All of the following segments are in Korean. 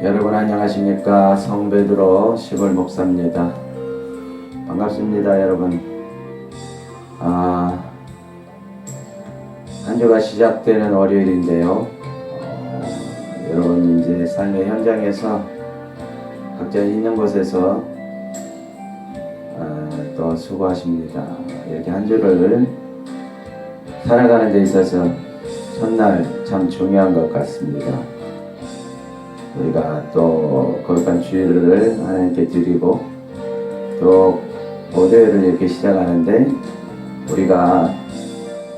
여러분 안녕하십니까? 성베드로 시골 목사입니다. 반갑습니다 여러분. 아, 한 주가 시작되는 월요일인데요. 어, 여러분 이제 삶의 현장에서 각자 있는 곳에서 아, 또 수고하십니다. 이렇게 한 주를 살아가는 데 있어서 첫날 참 중요한 것 같습니다 우리가 또 거룩한 주일을 하나님께 드리고 또 월요일을 이렇게 시작하는데 우리가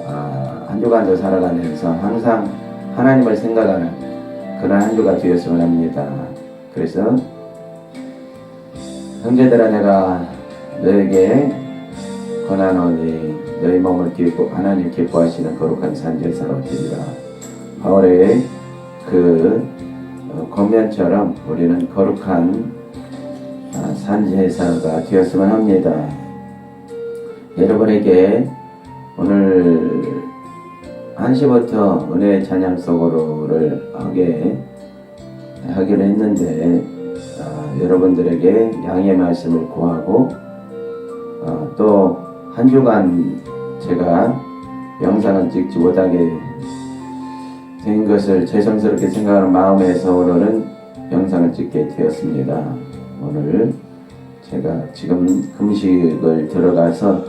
아, 한 주간도 살아가면서 항상 하나님을 생각하는 그런 한 주가 되었으면 합니다. 그래서 형제들아 내가 너에게 권하노니 너희 몸을 기뻐 하나님 기뻐하시는 거룩한 산제사로 드리라. 바울의 그 어, 권면처럼 우리는 거룩한 아, 산지회사가 되었으면 합니다. 여러분에게 오늘 1시부터 은혜 찬양 속으로를 하게 하기로 했는데 아, 여러분들에게 양해 말씀을 구하고 어, 또한 주간 제가 영상을 찍지 못하게 된 것을 죄송스럽게 생각하는 마음에서 오늘은 영상을 찍게 되었습니다. 오늘 제가 지금 금식을 들어가서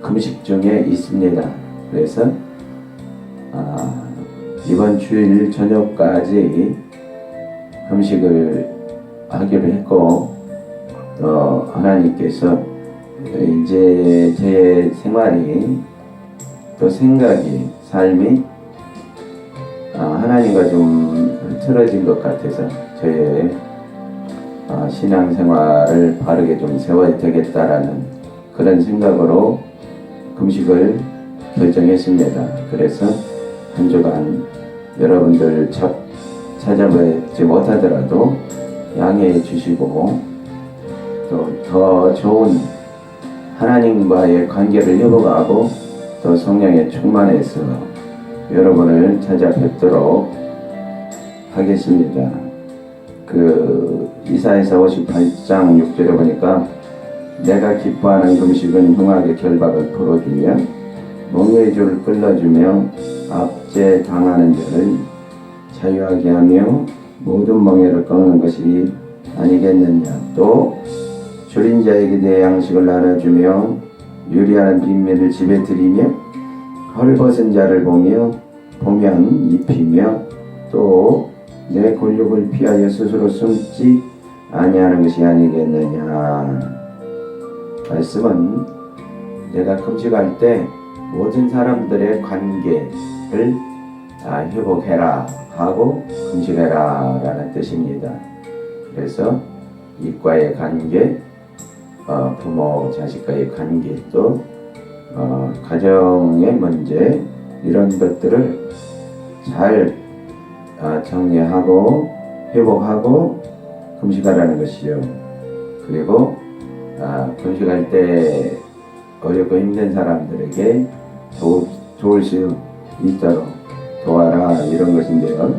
금식 중에 있습니다. 그래서 아, 이번 주일 저녁까지 금식을 하기로 했고 또 하나님께서 이제 제 생활이 또 생각이 삶이 아, 하나님과 좀 틀어진 것 같아서 저의 아, 신앙생활을 바르게 좀 세워야 되겠다라는 그런 생각으로 금식을 결정했습니다. 그래서 한 주간 여러분들 첫 찾아뵙지 못하더라도 양해해 주시고 또 더 좋은 하나님과의 관계를 회복하고 또 성령의 충만해서 여러분을 찾아뵙도록 하겠습니다. 그 이사에서 58장 6절에 보니까 내가 기뻐하는 금식은 흉악의 결박을 풀어주며 멍의 줄을 끌어주며 압제 당하는 자를 자유하게 하며 모든 멍에를 꺾는 것이 아니겠느냐 또 줄인 자에게 내 양식을 나눠주며 유리하는 빈매를 집에 들이며 헐벗은 자를 보며 보면 입히며 또 내 권력을 피하여 스스로 숨지 아니하는 것이 아니겠느냐. 말씀은 내가 금식할 때 모든 사람들의 관계를 아, 회복해라 하고 금식해라 라는 뜻입니다. 그래서 이과의 관계 어, 부모 자식과의 관계 또 어, 가정의 문제 이런 것들을 잘 아, 정리하고 회복하고 금식하라는 것이요. 그리고 아, 금식할 때 어렵고 힘든 사람들에게 도, 도울 수 있도록 도와라 이런 것인데요.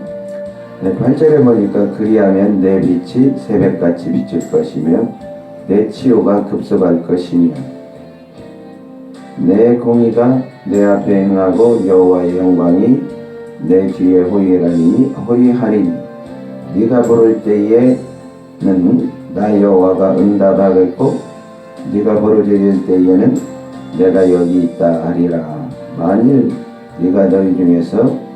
네, 8절에 보니까 그리하면 내 빛이 새벽같이 비칠 것이며 내 치유가 급속할 것이며 내 공의가 내 앞에 행하고 여호와의 영광이 내 뒤에 호위하리니 호위하리니 네가 부를 때에는 나 여호와가 응답하겠고 네가 부르짖을 때에는 내가 여기 있다 하리라. 만일 네가 너희 중에서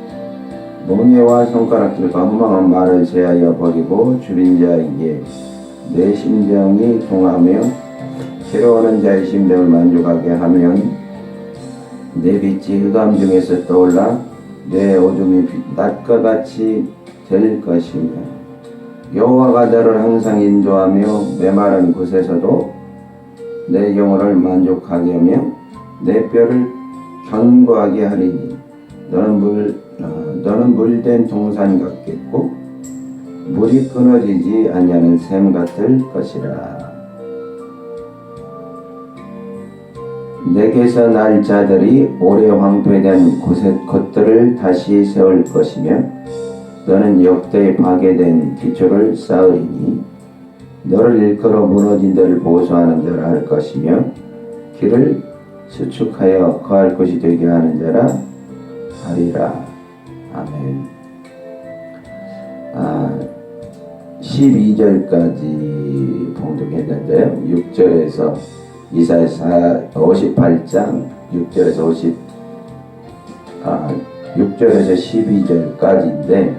몽예와 손가락들과 허망한 말을 제하여 버리고 줄인 자에게 내 심정이 동하며 괴로워하는 자의 심정을 만족하게 하면 내 빛이 흑암 중에서 떠올라 내 어둠이 낮과 같이 될 것이며 여호와가 너를 항상 인도하며 메마른 곳에서도 내 영혼을 만족하게 하며 내 뼈를 견고하게 하리니 너는 물 어, 너는 물된 동산 같겠고 물이 끊어지지 아니하는 샘 같을 것이라. 내게서 날 자들이 오래 황폐된 곳에 것들을 다시 세울 것이며 너는 역대에 파괴된 기초를 쌓으리니 너를 일컬어 무너진 데를 보수하는 자라 할 것이며 길을 수축하여 거할 곳이 되게 하는 자라 하리라. 아멘. 아, 12절까지 봉독했는데요. 6절에서 이사야 58장 6절에서 50 아, 6절에서 12절까지인데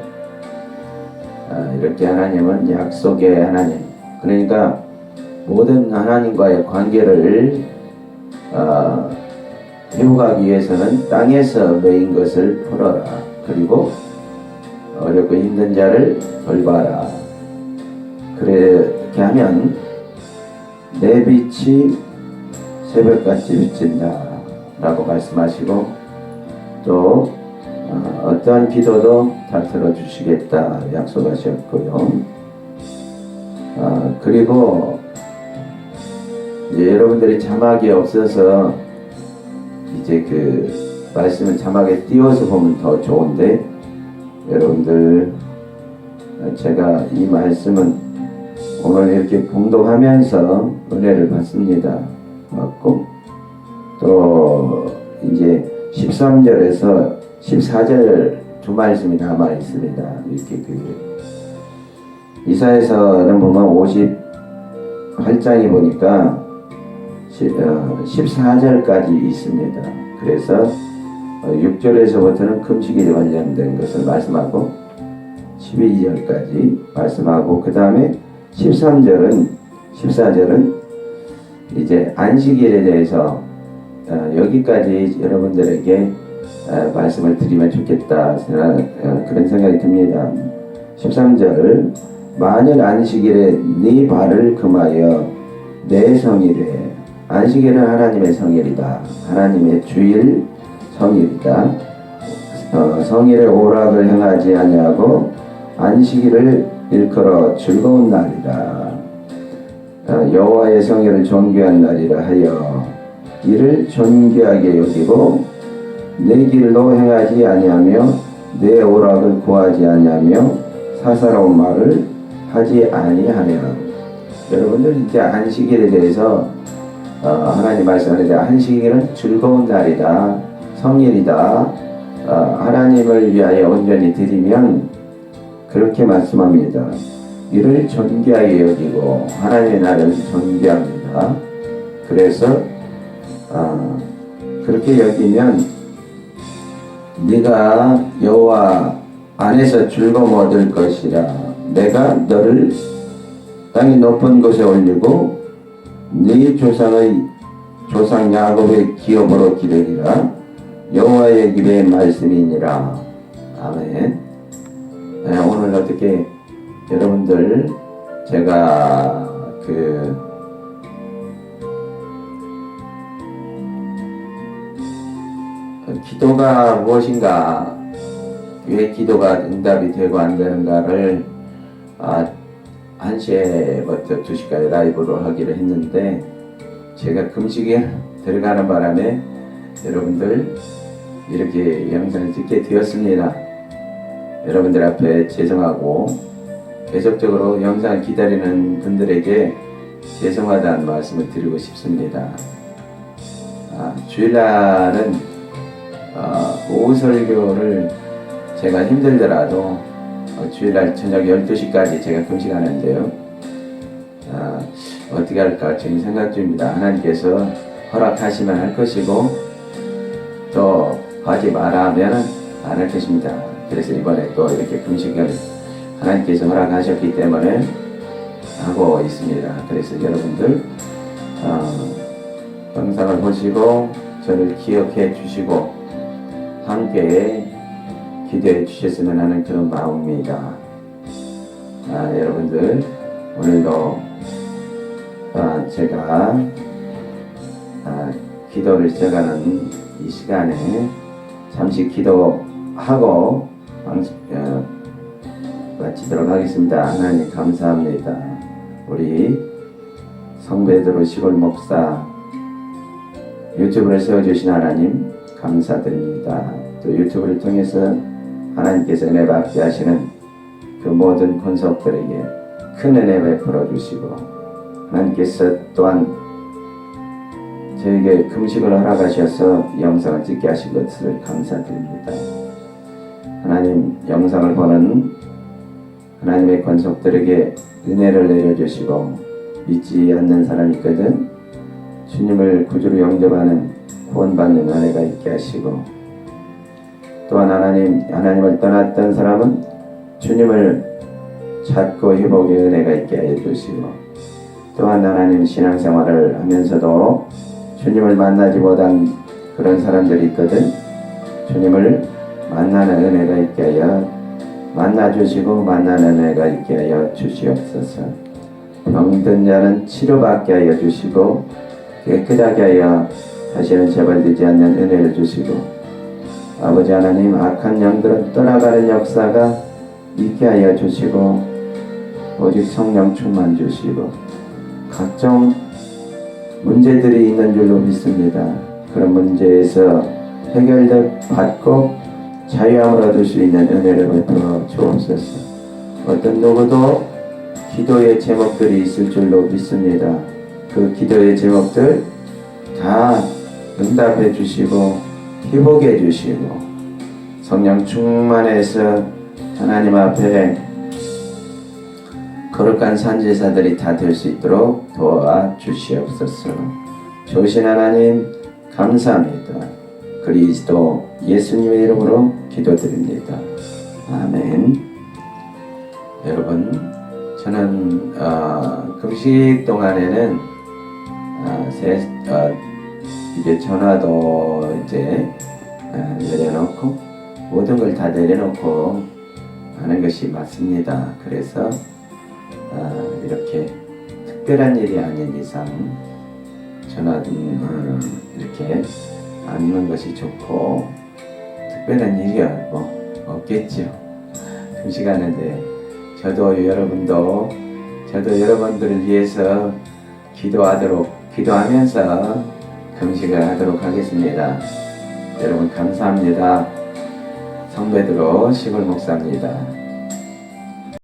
아, 이렇게 하나님은 약속의 하나님. 그러니까 모든 하나님과의 관계를 아, 회복하기 위해서는 땅에서 메인 것을 풀어라. 그리고 어렵고 힘든 자를 돌봐라. 그렇게 하면 내 빛이 새벽같이 비친다 라고 말씀하시고 또 어, 어떠한 기도도 다 들어주시겠다 약속하셨고요. 어, 그리고 이제 여러분들이 자막이 없어서 이제 그 말씀을 자막에 띄워서 보면 더 좋은데 여러분들 어, 제가 이 말씀은 오늘 이렇게 봉독하면서 은혜를 받습니다. 받고 또 이제 13절에서 14절 두 말씀이 남아 있습니다. 이렇게 그 이사에서는 보면 58장에 보니까 14절까지 있습니다. 그래서 6절에서부터는 금식에 관련된 것을 말씀하고 12절까지 말씀하고 그 다음에 13절은 14절은 이제 안식일에 대해서 어, 여기까지 여러분들에게 어, 말씀을 드리면 좋겠다 어, 그런 생각이 듭니다. 13절 만일 안식일에 네 발을 금하여 내 성일에 안식일은 하나님의 성일이다. 하나님의 주일 성일이다. 어, 성일의 오락을 행하지 아니하고 안식일을 일컬어 즐거운 날이다. 어, 여호와의 성일을 존귀한 날이라 하여 이를 존귀하게 여기고 내 길로 행하지 아니하며 내 오락을 구하지 아니하며 사사로운 말을 하지 아니하며 여러분들 이제 안식일에 대해서 어, 하나님 말씀하는데 안식일은 즐거운 날이다 성일이다 어, 하나님을 위하여 온전히 드리면 그렇게 말씀합니다. 이를 존귀하게 여기고 하나님의 나를 존귀합니다. 그래서 아, 그렇게 여기면 네가 여호와 안에서 즐거움 얻을 것이라. 내가 너를 땅의 높은 곳에 올리고 네 조상의 조상 야곱의 기업으로 기르리라. 여호와의 길의 말씀이니라. 아멘. 네, 오늘 어떻게 여러분들 제가 그 기도가 무엇인가 왜 기도가 응답이 되고 안 되는가를 아, 1시에부터 2시까지 라이브로 하기로 했는데 제가 금식에 들어가는 바람에 여러분들 이렇게 영상을 찍게 되었습니다. 여러분들 앞에 죄송하고 계속적으로 영상을 기다리는 분들에게 죄송하다는 말씀을 드리고 싶습니다. 아, 주일날은 어, 오후 설교를 제가 힘들더라도 어, 주일날 저녁 12시까지 제가 금식하는데요. 아, 어떻게 할까 지금 생각 중입니다. 하나님께서 허락하시면 할 것이고 또 하지 마라 하면 안 할 것입니다. 그래서 이번에 또 이렇게 금식을 하나님께서 허락하셨기 때문에 하고 있습니다. 그래서 여러분들 어, 영상을 보시고 저를 기억해 주시고 함께 기대해 주셨으면 하는 그런 마음입니다. 아, 여러분들 오늘도 아, 제가 아, 기도를 시작하는 이 시간에 잠시 기도하고 방, 어, 마치도록 하겠습니다. 하나님 감사합니다. 우리 성베드로 시골 목사 유튜브를 세워주신 하나님 감사드립니다. 또 유튜브를 통해서 하나님께서 은혜 받게 하시는 그 모든 권속들에게 큰 은혜 베풀어 주시고 하나님께서 또한 저에게 금식을 허락하셔서 이 영상을 찍게 하신 것을 감사드립니다. 하나님 영상을 보는 하나님의 권속들에게 은혜를 내려주시고 믿지 않는 사람이 있거든 주님을 구주로 영접하는 구원받는 은혜가 있게 하시고 또한 하나님 하나님을 떠났던 사람은 주님을 찾고 회복의 은혜가 있게 하여 주시고 또한 하나님 신앙생활을 하면서도 주님을 만나지 못한 그런 사람들이 있거든 주님을 만나는 은혜가 있게 하여 만나 주시고 만나는 은혜가 있게 하여 주시옵소서 병든 자는 치료받게 하여 주시고 깨끗하게 하여 다시는 재발되지 않는 은혜를 주시고 아버지 하나님 악한 영들은 떠나가는 역사가 있게 하여 주시고 오직 성령 충만 주시고 각종 문제들이 있는 줄로 믿습니다. 그런 문제에서 해결될 받고 자유함을 얻을 수 있는 은혜를 베풀어 주옵소서. 어떤 누구도 기도의 제목들이 있을 줄로 믿습니다. 그 기도의 제목들 다 응답해 주시고 회복해 주시고 성령 충만해서 하나님 앞에 거룩한 산지사들이 다 될 수 있도록 도와 주시옵소서. 조신 하나님 감사합니다. 그리스도 예수님의 이름으로 기도드립니다. 아멘. 여러분, 저는 어, 금식 동안에는 어, 세, 어, 이제 전화도 이제 어, 내려놓고 모든 걸 다 내려놓고 하는 것이 맞습니다. 그래서 어, 이렇게 특별한 일이 아닌 이상 전화 음, 이렇게 앉는 것이 좋고 특별한 일이 뭐 없겠죠. 금식하는데 저도 여러분도 저도 여러분들을 위해서 기도하도록 기도하면서 금식을 하도록 하겠습니다. 여러분 감사합니다. 성배드로 시골 목사입니다.